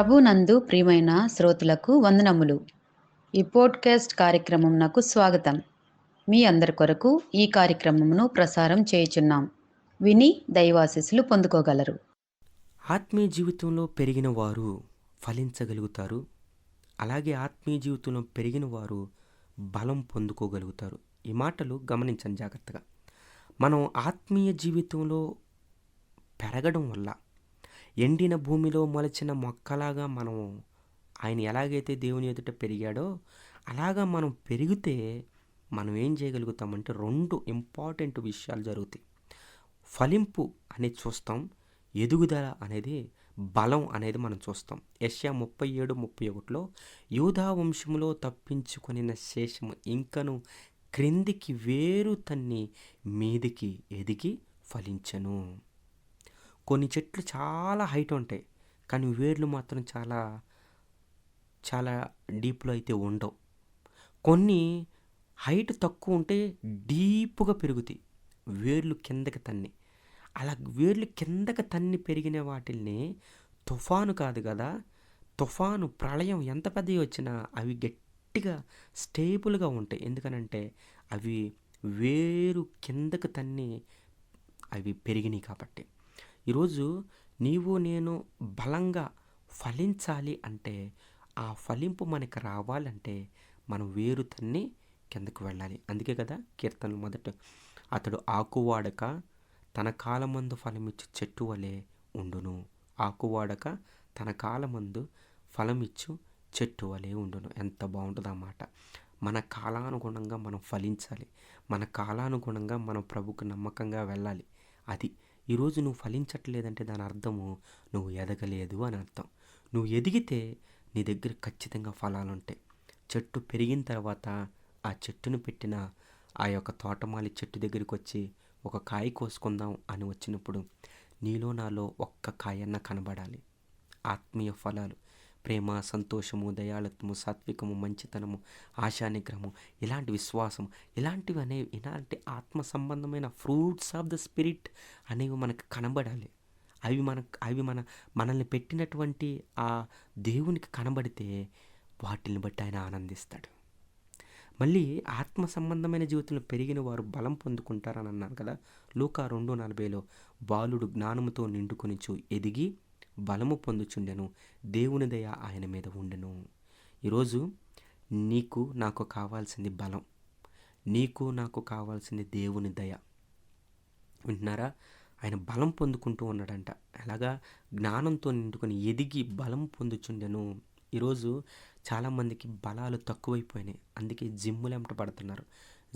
ప్రభునందు ప్రియమైన శ్రోతలకు వందనములు. ఈ పోడ్కాస్ట్ కార్యక్రమం నాకు స్వాగతం. మీ అందరి కొరకు ఈ కార్యక్రమమును ప్రసారం చేయుచున్నాం. విని దైవాశీస్సులు పొందుకోగలరు. ఆత్మీయ జీవితంలో పెరిగిన వారు ఫలించగలుగుతారు. అలాగే ఆత్మీయ జీవితంలో పెరిగిన వారు బలం పొందుకోగలుగుతారు. ఈ మాటలు గమనించండి జాగ్రత్తగా. మనం ఆత్మీయ జీవితంలో పెరగడం వల్ల ఎండిన భూమిలో మొలచిన మొక్కలాగా మనం ఆయన ఎలాగైతే దేవుని ఎదుట పెరిగాడో అలాగా మనం పెరిగితే మనం ఏం చేయగలుగుతామంటే రెండు ఇంపార్టెంట్ విషయాలు జరుగుతాయి. ఫలింపు అనేది చూస్తాం ఎదుగుదల అనేది బలం అనేది మనం చూస్తాం. యష్యా ముప్పై ఏడు ముప్పై ఒకటిలో యూధా వంశములో తప్పించుకొనిన శేషము ఇంకను క్రిందికి వేరు తన్ని మీదికి ఎదిగి ఫలించను. కొన్ని చెట్లు చాలా హైట్ ఉంటాయి. కానీ వేర్లు మాత్రం చాలా చాలా డీప్లో అయితే ఉండవు. కొన్ని హైట్ తక్కువ ఉంటే డీప్గా పెరుగుతాయి. వేర్లు కిందకి తన్ని. అలా వేర్లు కిందకి తన్ని పెరిగిన వాటిల్ని తుఫాను కాదు కదా తుఫాను ప్రళయం ఎంత పెద్దవి వచ్చినా అవి గట్టిగా స్టేబుల్గా ఉంటాయి. ఎందుకనంటే అవి వేరు కిందకు తన్ని అవి పెరిగినాయి కాబట్టి. ఈరోజు నీవు నేను బలంగా ఫలించాలి అంటే ఆ ఫలింపు మనకి రావాలంటే మనం వేరు తన్ని కిందకు వెళ్ళాలి. అందుకే కదా కీర్తనలు మొదట. అతడు ఆకువాడక తన కాలమందు ఫలమిచ్చు చెట్టు వలె ఉండును. ఆకువాడక తన కాలమందు ఫలమిచ్చు చెట్టు వలె ఉండును. ఎంత బాగుంటుంది అన్నమాట మన కాలానుగుణంగా మనం ఫలించాలి. మన కాలానుగుణంగా మనం ప్రభుకు నమ్మకంగా వెళ్ళాలి. అది ఈరోజు నువ్వు ఫలించట్లేదంటే దాని అర్థము నువ్వు ఎదగలేదు అని అర్థం. నువ్వు ఎదిగితే నీ దగ్గర ఖచ్చితంగా ఫలాలు ఉంటాయి చెట్టు పెరిగిన తర్వాత ఆ చెట్టును పెట్టిన ఆ యొక్క తోటమాలి చెట్టు దగ్గరికి వచ్చి ఒక కాయ కోసుకుందాం అని వచ్చినప్పుడు నీలో నాలో ఒక్క కాయన్న కనబడాలి. ఆత్మీయ ఫలాలు. ప్రేమ సంతోషము దయాళత్వము సాత్వికము మంచితనము ఆశానిగ్రహము ఇలాంటి విశ్వాసం ఇలాంటివి అనేవి ఇలాంటి ఆత్మ సంబంధమైన ఫ్రూట్స్ ఆఫ్ ద స్పిరిట్ అనేవి మనకు కనబడాలి. అవి మన అవి మన మనల్ని పెట్టినటువంటి ఆ దేవునికి కనబడితే వాటిని బట్టి ఆయన ఆనందిస్తాడు. మళ్ళీ ఆత్మ సంబంధమైన జీవితంలో పెరిగిన వారు బలం పొందుకుంటారని అన్నాను కదా. లూకా రెండు నలభైలో బాలుడు జ్ఞానముతో నిండుకొనిచు ఎదిగి బలము పొందుచుండెను. దేవుని దయ ఆయన మీద ఉండెను. ఈరోజు నీకు నాకు కావాల్సింది బలం. నీకు నాకు కావాల్సింది దేవుని దయ. వింటున్నారా? ఆయన బలం పొందుకుంటూ ఉన్నాడంట. అలాగా జ్ఞానంతో నిండుకొని ఎదిగి బలం పొందుచుండెను. ఈరోజు చాలామందికి బలాలు తక్కువైపోయినాయి. అందుకే జిమ్ములు వెంట పడుతున్నారు.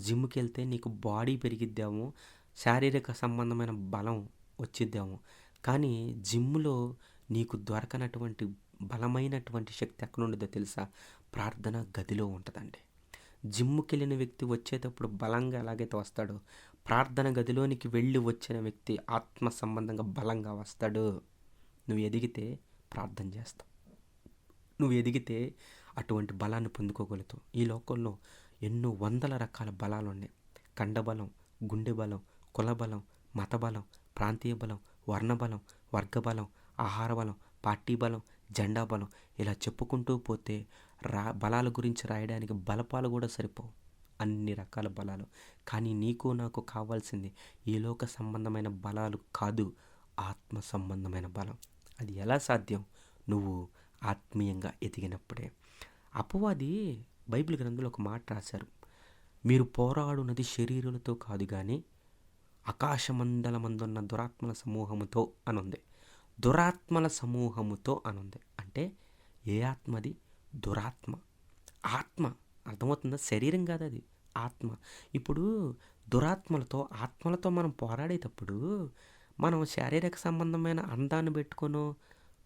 జిమ్కి వెళ్తే నీకు బాడీ పెరిగిద్దాము శారీరక సంబంధమైన బలం వచ్చిద్దాము. కానీ జిమ్లో నీకు దొరకనటువంటి బలమైనటువంటి శక్తి ఎక్కడ ఉండదో తెలుసా? ప్రార్థన గదిలో ఉంటుందండి. జిమ్కి వెళ్ళిన వ్యక్తి వచ్చేటప్పుడు బలంగా ఎలాగైతే వస్తాడో ప్రార్థన గదిలోనికి వెళ్ళి వచ్చిన వ్యక్తి ఆత్మ సంబంధంగా బలంగా వస్తాడు. నువ్వు ఎదిగితే ప్రార్థన చేస్తావు. నువ్వు ఎదిగితే అటువంటి బలాన్ని పొందుకోగలుగుతావు. ఈ లోకంలో ఎన్నో వందల రకాల బలాలు ఉన్నాయి. కండబలం గుండె బలం కుల బలం ప్రాంతీయ బలం వర్ణ బలం ఆహార బలం పార్టీ బలం జెండా బలం ఇలా చెప్పుకుంటూ పోతే రా బలాల గురించి రాయడానికి బలపాలు కూడా సరిపోవు. అన్ని రకాల బలాలు. కానీ నీకు నాకు కావాల్సింది ఈ లోక సంబంధమైన బలాలు కాదు ఆత్మ సంబంధమైన బలం. అది ఎలా సాధ్యం? నువ్వు ఆత్మీయంగా ఎదిగినప్పుడే. అపవాది బైబిల్ గ్రంథంలో ఒక మాట రాశారు. మీరు పోరాడునది శరీరులతో కాదు కానీ ఆకాశమండలమందున్న దురాత్మల సమూహముతో అనుంది. దురాత్మల సమూహముతో అనుంది. అంటే ఏ ఆత్మది? దురాత్మ. ఆత్మ. అర్థమవుతుందా? శరీరం కాదు అది. ఆత్మ. ఇప్పుడు దురాత్మలతో ఆత్మలతో మనం పోరాడేటప్పుడు మనం శారీరక సంబంధమైన అందాన్ని పెట్టుకొనో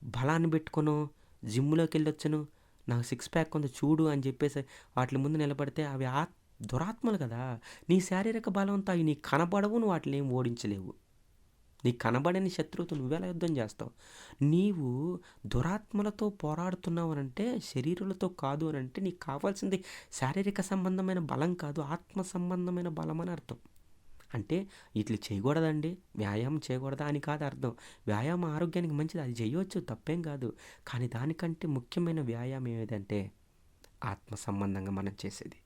బలాన్ని పెట్టుకొనో జిమ్లోకి వెళ్ళొచ్చును నాకు సిక్స్ ప్యాక్ ఉంది చూడు అని చెప్పేసి వాటి ముందు నిలబడితే అవి ఆ దురాత్మలు కదా. నీ శారీరక బలంతో అవి నీ కనబడవు నువ్వు వాటిని ఏం ఓడించలేవు. నీకు కనబడని శత్రువుతో నువ్వెలా యుద్ధం చేస్తావు? నీవు దురాత్మలతో పోరాడుతున్నావు అంటే శరీరాలతో కాదు అని అంటే నీకు కావాల్సింది శారీరక సంబంధమైన బలం కాదు ఆత్మ సంబంధమైన బలం అని అర్థం. అంటే ఇట్లా చేయకూడదండి. వ్యాయామం చేయకూడదా అని కాదు అర్థం. వ్యాయామం ఆరోగ్యానికి మంచిది. అది చేయవచ్చు తప్పేం కాదు. కానీ దానికంటే ముఖ్యమైన వ్యాయామం ఏదంటే ఆత్మ సంబంధంగా మనం చేసేది.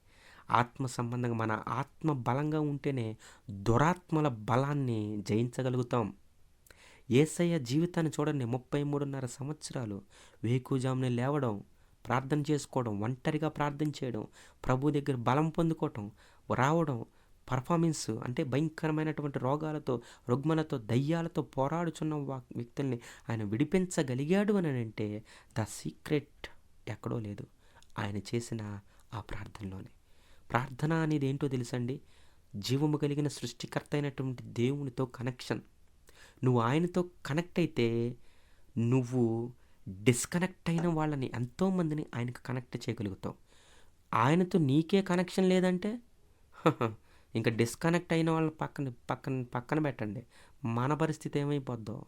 ఆత్మ సంబంధంగా మన ఆత్మ బలంగా ఉంటేనే దురాత్మల బలాన్ని జయించగలుగుతాం. ఏసయ్య జీవితాన్ని చూడండి. ముప్పై మూడున్నర సంవత్సరాలు వేకుజాముని లేవడం ప్రార్థన చేసుకోవడం ఒంటరిగా ప్రార్థన చేయడం ప్రభు దగ్గర బలం పొందుకోవటం రావడం పర్ఫార్మెన్స్ అంటే భయంకరమైనటువంటి రోగాలతో రుగ్మలతో దయ్యాలతో పోరాడుచున్న వ్యక్తుల్ని ఆయన విడిపించగలిగాడు అని అంటే ద సీక్రెట్ ఎక్కడో లేదు. ఆయన చేసిన ఆ ప్రార్థనలోనే. ప్రార్థన అనేది ఏంటో తెలుసండి? జీవము కలిగిన సృష్టికర్త అయినటువంటి దేవునితో కనెక్షన్. నువ్వు ఆయనతో కనెక్ట్ అయితే నువ్వు డిస్కనెక్ట్ అయిన వాళ్ళని ఎంతోమందిని ఆయనకు కనెక్ట్ చేయగలుగుతావు. ఆయనతో నీకే కనెక్షన్ లేదంటే ఇంకా డిస్కనెక్ట్ అయిన వాళ్ళ పక్కన పక్కన పక్కన పెట్టండి. మన పరిస్థితి ఏమైపోద్దో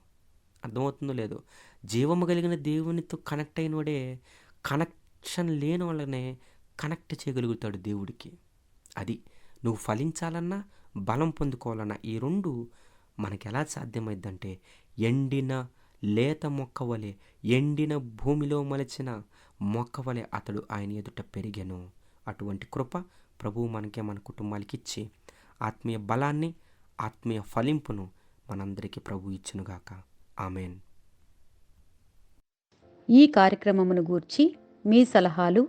అర్థమవుతుందో లేదో. జీవము కలిగిన దేవునితో కనెక్ట్ అయినోడే కనెక్షన్ లేని వాళ్ళనే కనెక్ట్ చేయగలుగుతాడు దేవుడికి. అది నువ్వు ఫలించాలన్నా బలం పొందుకోవాలన్నా ఈ రెండు మనకి ఎలా సాధ్యమైందంటే ఎండిన లేత మొక్క వలె ఎండిన భూమిలో మలచిన మొక్క వలె అతడు ఆయన ఎదుట పెరిగాను. అటువంటి కృప ప్రభువు మనకే మన కుటుంబాలకి ఇచ్చి ఆత్మీయ బలాన్ని ఆత్మీయ ఫలింపును మనందరికీ ప్రభు ఇచ్చునుగాక. ఆమెన్. ఈ కార్యక్రమమును గూర్చి మీ సలహాలు